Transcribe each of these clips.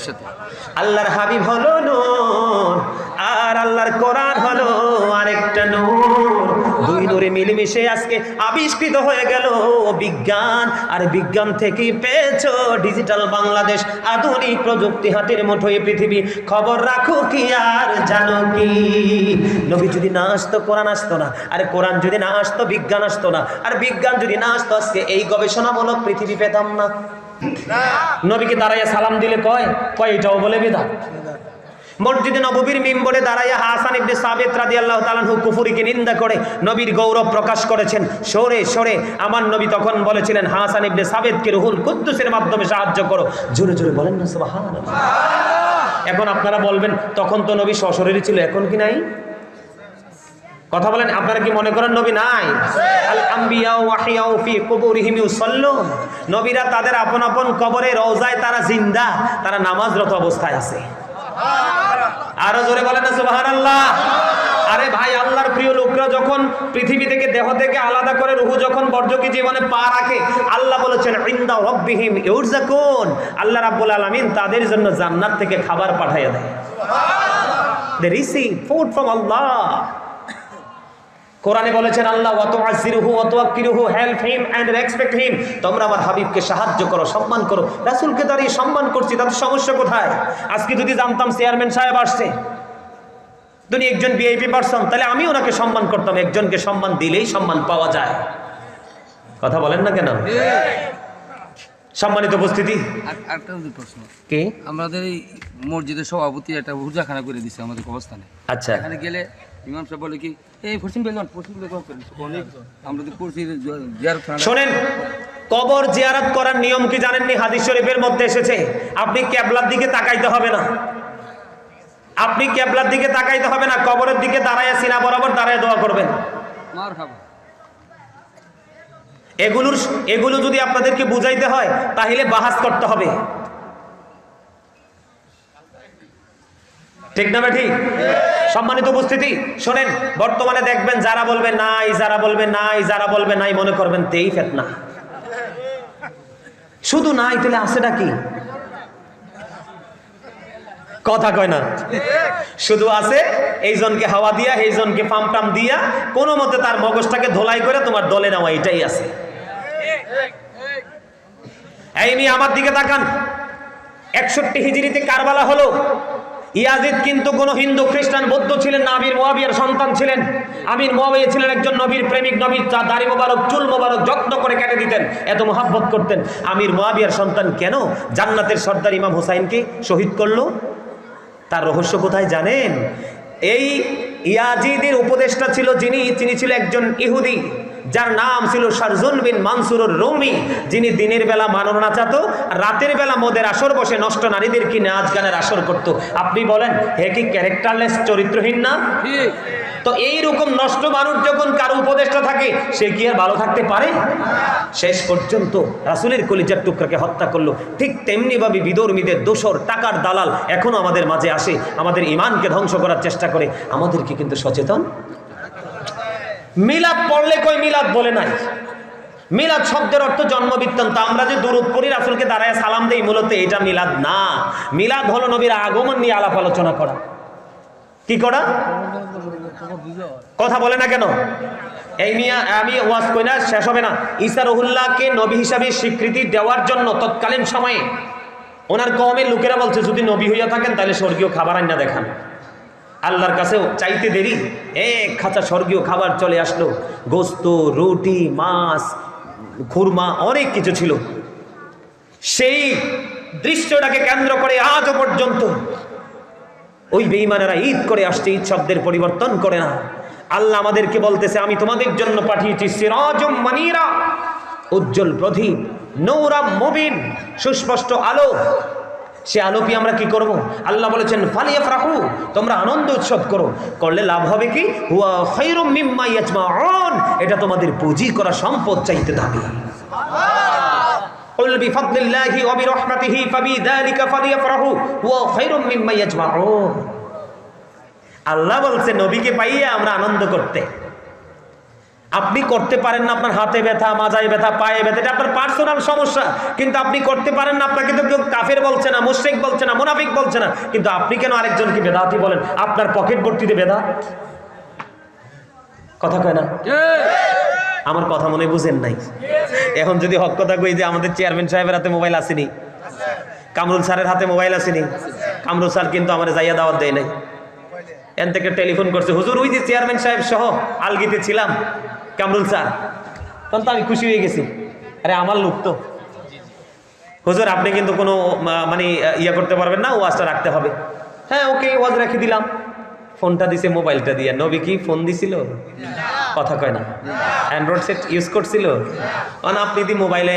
নবীর সাথে। আল্লাহর হাবিব হলো নূর, আর আল্লাহর কোরআন হলো আরেকটা নূর। দুই নূরে মিলেমিশে আজকে আবিষ্কৃত হয়ে গেল বিজ্ঞান, আর বিজ্ঞান থেকে পেয়েছ ডিজিটাল বাংলাদেশ, আধুনিক প্রযুক্তি হাতের মুঠোয় পৃথিবী। খবর রাখো কি আর জানো কি? নবী যদি না আসতো, কোরআন আসতো না। আর কোরআন যদি না আসতো, বিজ্ঞান আসতো না। আর বিজ্ঞান যদি না আসতো, আজকে এই গবেষণামূলক পৃথিবী পেতাম না। নবীকে দাঁড়াইয়া সালাম দিলে কয়? কয় এটাও বলে বিধান মসজিদে নববীর মিম্বরে দাঁড়াইয়া হাসান ইবনে সাবিত রাদিয়াল্লাহু তাআলা কুফরিকে নিন্দা করে নবীর গৌরব প্রকাশ করেছেন। সরে সরে, আমার নবী তখন বলেছিলেন, হাসান ইবনে সাবিতকে রুহুল কুদ্দুসের মাধ্যমে সাহায্য করো। জোরে জোরে বলেন না, সুবহানাল্লাহ। এখন আপনারা বলবেন, তখন তো নবী সশরীরই ছিল, এখন কি নাই? কথা বলেন, আপনারা কি মনে করেন নবী নাই? আল আম্বিয়া ওয়াহিয়াউ ফি নবীরা তাদের আপন আপন কবরে রওজায় তারা জিন্দা, তারা নামাজরত অবস্থায় আছে। আরও জোরে বলেন আরে ভাই, আল্লাহর প্রিয় লোকরা যখন পৃথিবী থেকে দেহ থেকে আলাদা করে রুহু যখন বর্জকি জীবনে পা রাখে, আল্লাহ বলেছেন, ইন্দা রব্বিহিম ইউরজাকুন। আল্লাহ রাব্বুল আলামিন তাদের জন্য জান্নাত থেকে খাবার পাঠাইয়া দেয়। They receive food from Allah কোরআনে বলেছেন আল্লাহ অত আকিরুহু help him and respect him তোমরা আমার হাবিবকে সাহায্য করো সম্মান করো রাসূলকে দাঁড়িয়ে সম্মান করছি তাতে সমস্যা কোথায়? আজকে যদি জানতাম চেয়ারম্যান সাহেব আসছে তিনি একজন ভিআইপি পারসন তাহলে আমি ওনাকে সম্মান করতাম একজনকে সম্মান দিলেই সম্মান পাওয়া যায়। কথা বলেন না কেন? সম্মানিত উপস্থিতি। প্রশ্ন কি? আমাদের এই মসজিদের সভাপতি একটা হুজাখানা করে দিছে আমাদের অবস্থানে আচ্ছা। এখানে গেলে ইমাম সাহেব বলে কি এই পশ্চিম বেলন পশ্চিম বেলন আমরা তো করছি জিয়ারত শোনেন কবর জিয়ারত করার নিয়ম কি জানেননি? হাদিস শরীফের মধ্যে এসেছে আপনি ক্যাবলার দিকে তাকাইতে হবে না। আপনি ক্যাবলার দিকে তাকাইতে হবে না কবরের দিকে দাঁড়ায় সিনা বরাবর দাঁড়ায় দোয়া করবেন। এগুলোর এগুলো যদি আপনাদেরকে বুঝাইতে হয় তাহলে বাহাস করতে হবে। ঠিক না ঠিক? সম্মানিত উপস্থিতি, শোনেন, বর্তমানে দেখবেন যারা বলবে নাই, যারা বলবে নাই, যারা বলবে নাই, মনে করবেন তেই ফেতনা। শুধু নাই, তাহলে আছেটা কি? কথা কয় না। শুধু আছে, এইজনকে হাওয়া দিয়া এইজনকে পাম টাম দিয়া, কোনো মতে তার মগজটাকে ধোলাই করে তোমার দলে নেওয়া, এটাই আছে। এই নিয়ে আমার দিকে তাকান। একষট্টি হিজড়িতে কারবালা হলো ইয়াজিদ কিন্তু কোনো হিন্দু খ্রিস্টান, বৌদ্ধ ছিলেন না, আমির মোয়াবিয়ার সন্তান ছিলেন। আমির মোয়াবিয়া ছিলেন একজন নবীর প্রেমিক নবীর চা দাড়ি মোবারক, চুল মোবারক যত্ন করে কেটে দিতেন, এত মহাব্বত করতেন। আমির মোয়াবিয়ার সন্তান কেন? জান্নাতের সর্দার ইমাম হুসাইনকে শহীদ করল? তার রহস্য কোথায় জানেন? এই ইয়াজিদের উপদেষ্টা ছিল যিনি, তিনি ছিল একজন ইহুদি। যার নাম ছিল শারজুল বিন মানসুরুর রুমি যিনি দিনের বেলা মানর নাচাতো আর রাতের বেলা মদের আসর বসে নষ্ট নারীদের কি নাচ গানের আসর করত। আপনি বলেন হে কি ক্যারেক্টারলেস চরিত্রহীন না? তো এই রকম নষ্ট মানুষ যখন কারও উপদেষ্টা থাকে সে কি আর ভালো থাকতে পারে? শেষ পর্যন্ত রাসুলের কলিজার টুকরাকে হত্যা করল। ঠিক তেমনি ভাবে বিদর্মীদের দোসর টাকার দালাল এখনও আমাদের মাঝে আসে আমাদের ইমানকে ধ্বংস করার চেষ্টা করে। আমাদেরকে কিন্তু সচেতন মিলাদ পড়লে কই মিলাদ বলে নাই? মিলাদ শব্দের অর্থ জন্ম বৃত্তান্ত আমরা যে দূরত পড়ি, রাসুলকে দাঁড়ায় সালাম দেই, মূলত এটা মিলাদ না। মিলাদ হলো নবীর আগমন নিয়ে আলাপ আলোচনা করা। কি করা? কথা বলে না কেন? এই মিয়া, আমি ওয়াজ কই না, শেষ হবে না। ঈসা রহুল্লাহকে নবী হিসাবে স্বীকৃতি দেওয়ার জন্য তৎকালীন সময়ে ওনার কমের লোকেরা বলছে, যদি নবী হইয়া থাকেন, তাহলে স্বর্গীয় খাবার আইনা দেখান। আল্লাহর কাছেও চাইতে দেরি। এক খাঁচা স্বর্গীয় খাবার চলে আসলো। গোস্ত, রুটি, মাছ, খুরমা, অনেক কিছু ছিল। সেই দৃশ্যটাকে কেন্দ্র করে আজও পর্যন্ত ওই বেইমানেরা ঈদ করে আসছে, ঈদ শব্দের পরিবর্তন করে না। আল্লাহ আমাদেরকে বলতেছে, আমি তোমাদের জন্য পাঠিয়েছি সিরাজম মানিরা, উজ্জ্বল প্রদীপ নৌরা মুবিন, সুস্পষ্ট আলো সে আলোকে আমরা কি করব আল্লাহ বলেছেন ফালিয়া ফরাহু তোমরা আনন্দ উৎসব করো করলে লাভ হবে কি হুয়া খৈরুম মিম্মা ইয়াজমাউন এটা তোমাদের পুঁজি করা সম্পদ চাইতে দাবি قل بفضل الله وبرحمته فبذلك فليفرحوا هو خير مما يجمعون আল্লাহ বলছে নবীকে পাইয়ে আমরা আনন্দ করতে আপনি করতে পারেন না আপনার হাতে ব্যথা মাজায় ব্যথা পায়ে ব্যথা এটা আপনার পার্সোনাল সমস্যা। কিন্তু আপনি করতে পারেন না আপনাকে তো কেউ কাফের বলছে না মুশরিক বলছে না মুনাফিক বলছে না। কিন্তু আপনি কেন আরেকজনকে বেদাতি বলেন? আপনার পকেট ভর্তিতে বেদাত কথা কয় না? আমার কথা মনে বুঝেন নাই। এখন যদি হক কথা কই যে আমাদের চেয়ারম্যান সাহেবের হাতে মোবাইল আসেনি কামরুল স্যারের হাতে মোবাইল আসেনি কামরুল স্যার কিন্তু আমার যাইয়া দাওয়াত দেয় নাই। এন থেকে টেলিফোন করছে, হুজুর, ওই যে চেয়ারম্যান সাহেব সহ আলগিতে ছিলাম। কামরুল স্যার, তখন তো আমি খুশি হয়ে গেছি। আরে, আমার লোক তো। হুজুর, আপনি কিন্তু কোনো মানে ইয়ে করতে পারবেন না, ওয়াজটা রাখতে হবে। হ্যাঁ ওকে, ওয়াজ রেখে দিলাম। ফোনটা দিছে, মোবাইলটা দিয়ে। নবী কি ফোন দিছিল? কথা কয় না। অ্যান্ড্রয়েড সেট ইউজ করছিল? অন, আপনি দি মোবাইলে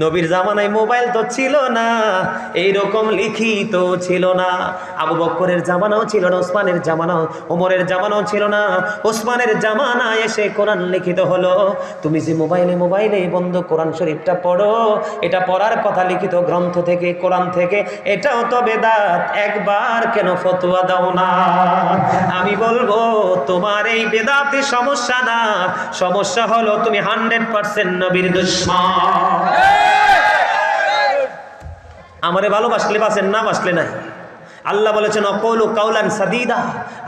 নবীর জামানায় মোবাইল তো ছিল না, এইরকম লিখিত ছিল না। আবু বক্করের জামানাও ছিল না, ওসমানের জামানাও, ওমরের জামানাও ছিল না। ওসমানের জামানা এসে কোরআন লিখিত হলো। তুমি যে মোবাইলে মোবাইলে বন্ধ কোরআন শরীফটা পড়ো, এটা পড়ার কথা লিখিত গ্রন্থ থেকে, কোরআন থেকে, এটাও তো বেদাত। একবার কেন ফতোয়া দাও না? আমি বলব, তোমার এই বেদাতে সমস্যা না। সমস্যা হলো তুমি হান্ড্রেড পার্সেন্ট নবীর দুশ্মন। আমারে ভালোবাসলে বাসেন না বাসলে নাই। আল্লাহ বলেছেন, অকৌল কাউলান সাদিদা।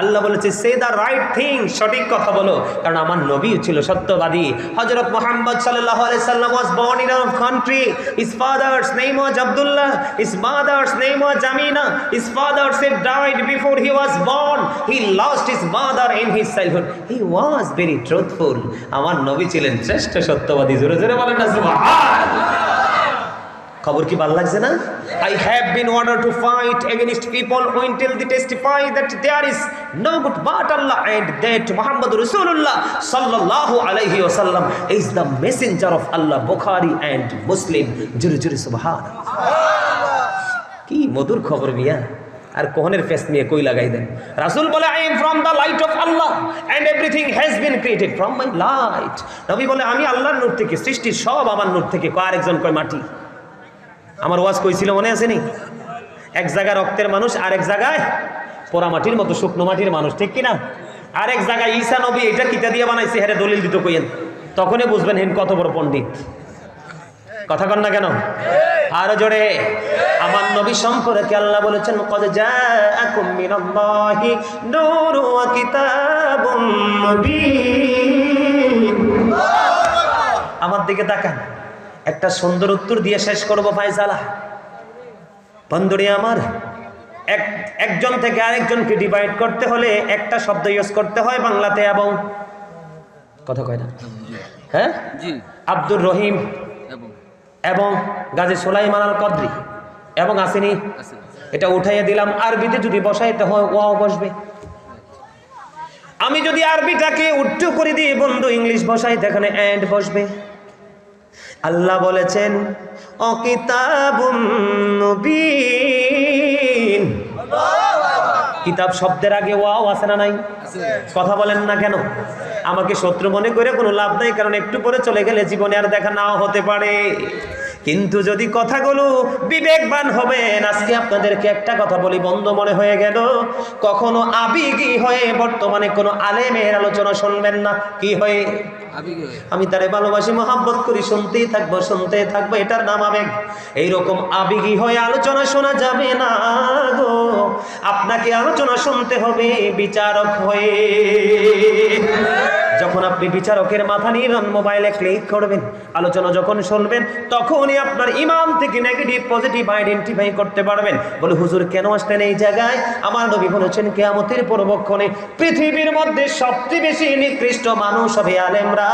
আল্লাহ বলেছে, সে দা রাইট থিং সঠিক কথা বলো। কারণ আমার নবী ছিল সত্যবাদী। হজরত মোহাম্মদ সাল্লাহ সাল্লাম was born in our country his father's name was Abdullah his mother's name was Amina his father's had died before he was born. He lost his mother in his childhood. He was very truthful. আমার নবী ছিলেন শ্রেষ্ঠ সত্যবাদী। জোরে জোরে বলেন না, সুবহানাল্লাহ। খবর কি ভালো লাগছে না? I have been order to fight against people when tell the testify that there is no god but Allah and that Muhammad রাসূলুল্লাহ সাল্লাল্লাহু আলাইহি ওয়াসাল্লাম is the messenger of Allah Bukhari and Muslim জুরে জুরে সুবহান কি মধুর খবর মিয়া। আর কোহনের ফেস নিয়ে কই লাগাই দেন? রাসূল বলে I am from the light of Allah and everything has been created from my light নবী বলে আমি আল্লাহর নূর থেকে সৃষ্টির সব আমার নূর থেকে কয় আরেকজন কয় মাটি? আমার ওয়াজ কইছিল মনে আছে নি? এক জায়গায় রক্তের মানুষ আর এক জায়গায় পোড়ামাটির মতো, শুকনো মাটির মানুষ, ঠিক কিনা? আর এক জায়গায় ঈসা নবী এটা কিতা দিয়ে বানাইছে হ্যাঁ দলিল দিত কইয়েন। তখনই বুঝবেন হেন কত বড় পণ্ডিত। কথা কন না কেন? আরও জোরে, আমার নবী সম্পর্কে আল্লাহ বলেছেন, কদ জাআকুম মিনাল্লাহি নূরু কিতাবুম আমার দিকে তাকান। একটা সুন্দর উত্তর দিয়ে শেষ করব ফাইসালা বন্ধুরি আমার এক একজন থেকে আরেকজনকে ডিভাইড করতে হলে একটা শব্দ ইউজ করতে হয় বাংলাতে এবং কথা কয় না? হ্যাঁ? আব্দুর রহিম এবং গাজী সোলাইমান আল কদ্রি এবং আসেনি। এটা উঠাইয়া দিলাম আরবিতে যদি বসাইতে হয় ওয়াও বসবে। আমি যদি আরবিটাকে উচ্চ করে দিই বন্ধু ইংলিশ বসাইতে এখানে অ্যান্ড বসবে। আল্লাহ বলেছেন কিতাব শব্দের আগে ওয়াও আছে না নাই? কথা বলেন না কেন? আমাকে শত্রু মনে করে কোনো লাভ নাই, কারণ একটু পরে চলে গেলে জীবনে আর দেখা নাও হতে পারে। কিন্তু যদি কথাগুলো বিবেকবান হবেন আজকে আপনাদেরকে একটা কথা বলি বন্ধ মনে হয়ে গেল। কখনো আবেগী হয়ে বর্তমানে কোনো আলেমের আলোচনা শুনবেন না। কি হয়ে। আমি তারে ভালোবাসি মহাব্বত করি শুনতেই থাকব শুনতেই থাকব এটার নাম আবেগ। এইরকম আবেগী হয়ে আলোচনা শোনা যাবে না গো। আপনাকে আলোচনা শুনতে হবে বিচারক হয়ে। যখন আপনি বিচারকের মাথা নিয়ে মোবাইলে ক্লিক করবেন, আলোচনা যখন শুনবেন, তখনই আপনার ইমাম থেকে নেগেটিভ পজিটিভ আইডেন্টিফাই করতে পারবেন। বলে, হুজুর, কেন আসলেন এই জায়গায়? আমার নবী বলেছেন, কেয়ামতের পরবক্ষণে পৃথিবীর মধ্যে সবচেয়ে বেশি নিকৃষ্ট মানুষ হবে আলেমরা,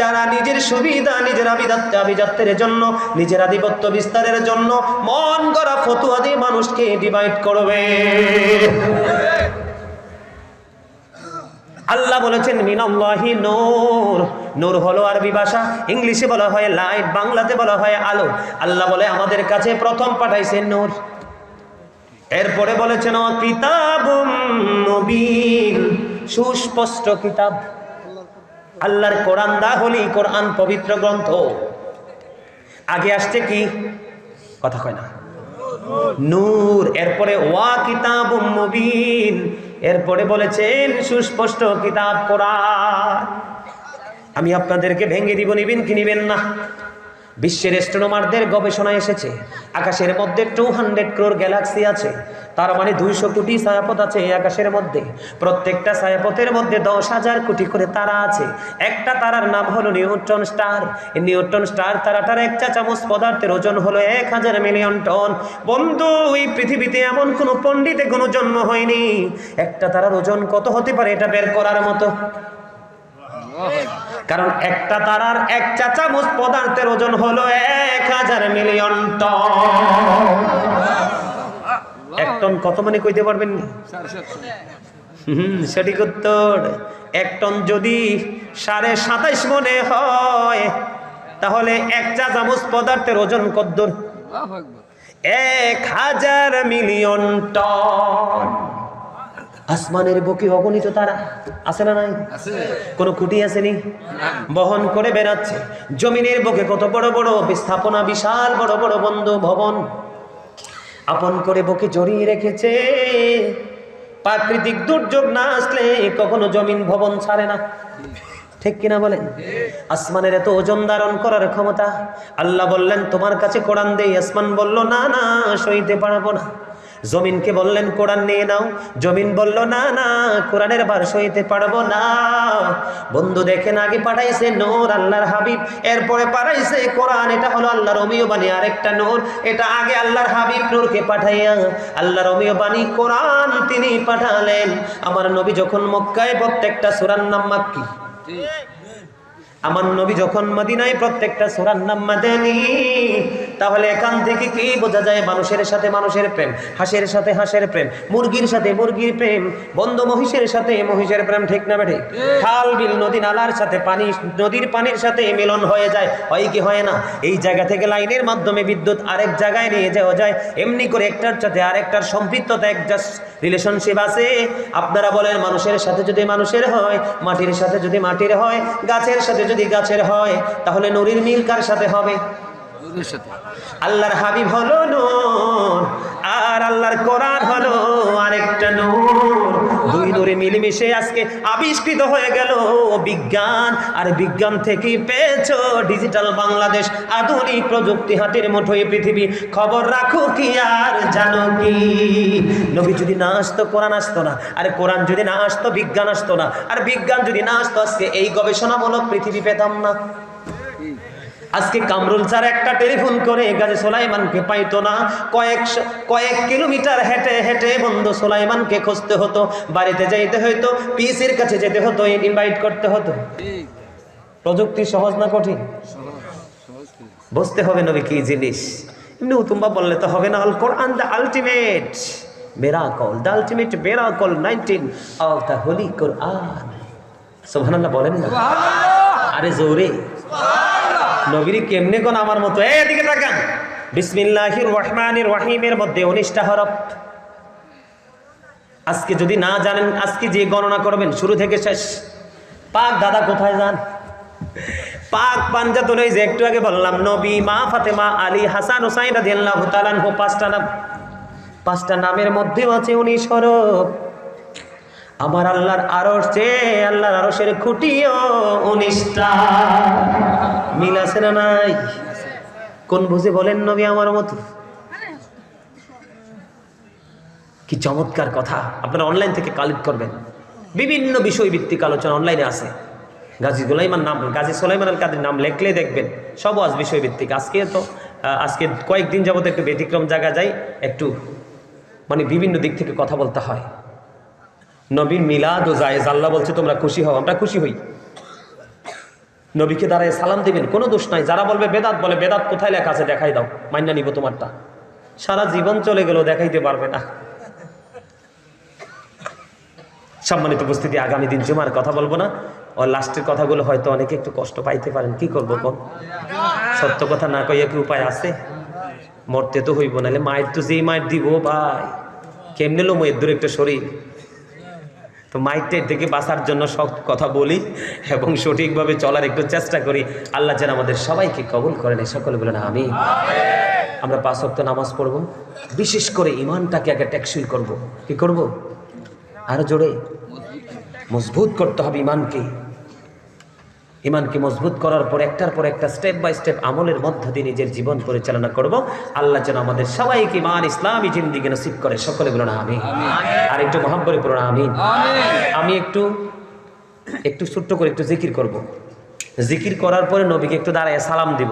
যারা নিজের সুবিধা, নিজের আবিদাত্ত আভিজাত্যের জন্য, নিজের আধিপত্য বিস্তারের জন্য, মন করা ফতুয়া দিয়ে মানুষকে ডিভাইড করবে। আল্লাহ বলেছেন, মিনাল্লাহি নূর। নূর হলো আরবি ভাষা, ইংলিশে বলা হয় লাইট বাংলাতে বলা হয় আলো। আল্লাহ বলে, আমাদের কাছে প্রথম পাঠাইছেন নূর। এরপরে বলেছেন সুস্পষ্ট কিতাব। আল্লাহর কোরআন দা হলি কোরআন পবিত্র গ্রন্থ। আগে আসছে কি? কথা কয় না। নূর, এরপরে ওয়া কিতাব মুবিন। এরপরে বলেছেন সুস্পষ্ট কিতাব কোরআন। আমি আপনাদেরকে ভেঙে দিব নিবেন কি নিবেন না। বিশ্বের অ্যাস্ট্রোনমারদের গবেষণা এসেছে, আকাশের মধ্যে টু হান্ড্রেড ক্রোর গ্যালাক্সি আছে, তার মানে দুইশো কোটি ছায়াপথ আছে এই আকাশের মধ্যে। প্রত্যেকটা ছায়াপথের মধ্যে দশ হাজার কোটি করে তারা আছে। একটা তারার নাম হলো নিউট্রন স্টার। নিউট্রন স্টার তারাটার এক চা চামচ পদার্থের ওজন হলো এক হাজার মিলিয়ন টন। বন্ধু, এই পৃথিবীতে এমন কোনো পণ্ডিতে কোনো জন্ম হয়নি। একটা তারার ওজন কত হতে পারে এটা বের করার মতো। কারণ একটা তারার এক চা চামচ পদার্থের ওজন হলো এক হাজার মিলিয়ন টন। এক টন কত মানে কইতে পারবেন? হুম সঠিক উত্তর। এক টন যদি সাড়ে সাতাইশ মনে হয় তাহলে এক চা চামচ পদার্থের ওজন কদ্দুর এক হাজার মিলিয়ন টন। আসমানের বুকে অগণিত তারা। আছে না নাই? আছে। কোনো খুঁটি আসেনি? বহন করে বেড়াচ্ছে। জমিনের বুকে কত বড় বড় স্থাপনা বিশাল বড় বড় বন্ধ ভবন। আপন করে বুকে জড়িয়ে রেখেছে। প্রাকৃতিক দুর্যোগ না আসলে কখনো জমিন ভবন ছাড়ে না। ঠিক কিনা বলেন? আসমানের এত ওজন ধারণ করার ক্ষমতা। আল্লাহ বললেন তোমার কাছে কোরআন দেই। আসমান বলল না না সইতে পারব না। জমিনকে বললেন কোরআন নিয়ে নাও। জমিন বলল না না কোরআনের বার সইতে পারব না। বন্ধু দেখেন আগে পাঠাইছে নূর আল্লাহর হাবিব। এরপরে পাঠাইছে কোরআন এটা হলো আল্লাহর অমিয় বাণী আরেকটা নূর। এটা আগে আল্লাহর হাবিব নূরকে পাঠাইয়া আল্লাহর অমিয় বাণী কোরআন তিনি পাঠালেন। আমার নবী যখন মক্কায় প্রত্যেকটা সুরার নাম মাক্কি। আমার নবী যখন মদিনায় প্রত্যেকটা সুরার নাম মাদেনি। তাহলে এখান থেকে কি বোঝা যায়? মানুষের সাথে মানুষের প্রেম, হাঁসের সাথে হাঁসের প্রেম, মুরগির সাথে মুরগির প্রেম, বন্ধ মহিষের সাথে মহিষের প্রেম ঠিক না বেঠে খাল, বিল, নদী, নালার সাথে পানি, নদীর পানির সাথে মিলন হয়ে যায়, হয় কি হয় না? এই জায়গা থেকে লাইনের মাধ্যমে বিদ্যুৎ আরেক জায়গায় নিয়ে যাওয়া যায়, এমনি করে একটার সাথে আরেকটার সম্পৃক্ততা, এক রিলেশনশিপ আছে। আপনারা বলেন, মানুষের সাথে যদি মানুষের হয়, মাটির সাথে যদি মাটির হয়, গাছের সাথে যদি গাছের হয়, তাহলে নুরির মিল কার সাথে হবে? ওদের সাথে। আল্লাহর হাবিব হলো নূর, আর আল্লাহর কোরআন হলো আরেকটা নূর। দুই নূরে মিলেমিশে আজকে আবিষ্কৃত হয়ে গেল বিজ্ঞান, আর বিজ্ঞান থেকে পেয়েছ ডিজিটাল বাংলাদেশ, আধুনিক প্রযুক্তি হাতের মুঠোয় পৃথিবী। খবর রাখো কি আর জানো কি? নবী যদি না আসতো, কোরআন আসতো না। আর কোরআন যদি না আসতো, বিজ্ঞান আসতো না। আর বিজ্ঞান যদি না আসতো, আজকে এই গবেষণামূলক পৃথিবী পেতাম না। আজকে কামরুল স্যার একটা টেলিফোন করে গাজী সোলাইমানকে পাইতো না। কয়েক কয়েক কিলোমিটার হেঁটে হেঁটে বন্ধু সোলাইমানকে খুঁজতে হতো বাড়িতে যাইতে হতো পিসির কাছে যেতে হতো ইনভাইট করতে হতো। প্রযুক্তি সহজ না কঠিন? বুঝতে হবে নবী কি জিনিস। এমনি উতুম্বা বললে তো হবে না Al Quran the ultimate miracle the ultimate miracle nineteen of the holy Quran. সোভানাল্লাহ বলেন না? আরে জোরে। নবীর কেমনে কোন আমার মতো? এদিকে তাকান। বিসমিল্লাহির রহমানির রহিমের মধ্যে উনিশটা হরফ। আজকে যদি না জানেন, আজকে যে গণনা করবেন, শুরু থেকে শেষ। পাক দাদা কোথায় যান? পাক পাঞ্জাতন এই যে একটু আগে বললাম, নবী মা ফাতেমা আলী হাসান হুসাইন রাদিয়াল্লাহু তাআলা আনহু, পাঁচটা নাম। পাঁচটা নামের মধ্যেও আছে উনিশ হরফ। আমার আল্লাহর আরশ যে আল্লাহর আরশের খুঁটিও উনিশটা। মিল আছে না নাই? কোন বুঝে বলেন নবী আমার মতো? কি চমৎকার কথা। আপনারা অনলাইন থেকে কালেক্ট করবেন। বিভিন্ন বিষয়ভিত্তিক আলোচনা অনলাইনে আছে। গাজী গোলাইমান নাম গাজী সোলাইমান আল কাদের নাম লেখলে দেখবেন। সব আজ বিষয়ভিত্তিক। আজকে তো আজকে কয়েকদিন যাবত একটু ব্যতিক্রম জায়গা যাই, একটু মানে বিভিন্ন দিক থেকে কথা বলতে হয়। নবীর মিলাদ ও জায়েজ, আল্লাহ বলছে, তোমরা খুশি হও, আমরা খুশি হই। নবীকে দাঁড়ায় সালাম দিবেন, কোনো দোষ নাই। যারা বলবে বেদাত, বলে বেদাত কোথায় লেখা আছে দেখাই দাও মান্না নিব তোমারটা। সারা জীবন চলে গেল দেখাইতে পারবে না। সম্মানিত উপস্থিতি, আগামী দিন জুমার কথা বলব না। ও লাস্টের কথাগুলো হয়তো অনেকে একটু কষ্ট পাইতে পারেন। কি করব কোন সত্য কথা না কইয়া কি উপায় আছে? মরতে তো হইব, নাহলে মায়ের তো যেই মায়ের দিব ভাই। কেমনে লো মেয়ের দূর একটা শরীর? তো মাইকটাই থেকে বাঁচার জন্য সব কথা বলি এবং সঠিকভাবে চলার একটু চেষ্টা করি। আল্লাহ যেন আমাদের সবাইকে কবুল করেন এই সকলে বলেন আমি আমরা পাঁচ সপ্তাহ নামাজ পড়ব। বিশেষ করে ইমানটাকে আগে ট্যাক্সুই করব। কি করব? আরও জোরে? মজবুত করতে হবে ইমানকে ইমানকে মজবুত করার পর একটার পর একটা স্টেপ বাই স্টেপ আমলের মধ্য দিয়ে নিজের জীবন পরিচালনা করব। আল্লাহ যেন আমাদের সবাইকে ইমান ইসলামী জিন্দিগি নসিব করে। সকলে বলুন আমি আর একটু মহাব্বরে বলুন আমি আমি একটু একটু ছোট্ট করে একটু জিকির করব। জিকির করার পরে নবীকে একটু দাঁড়ায় সালাম দিব।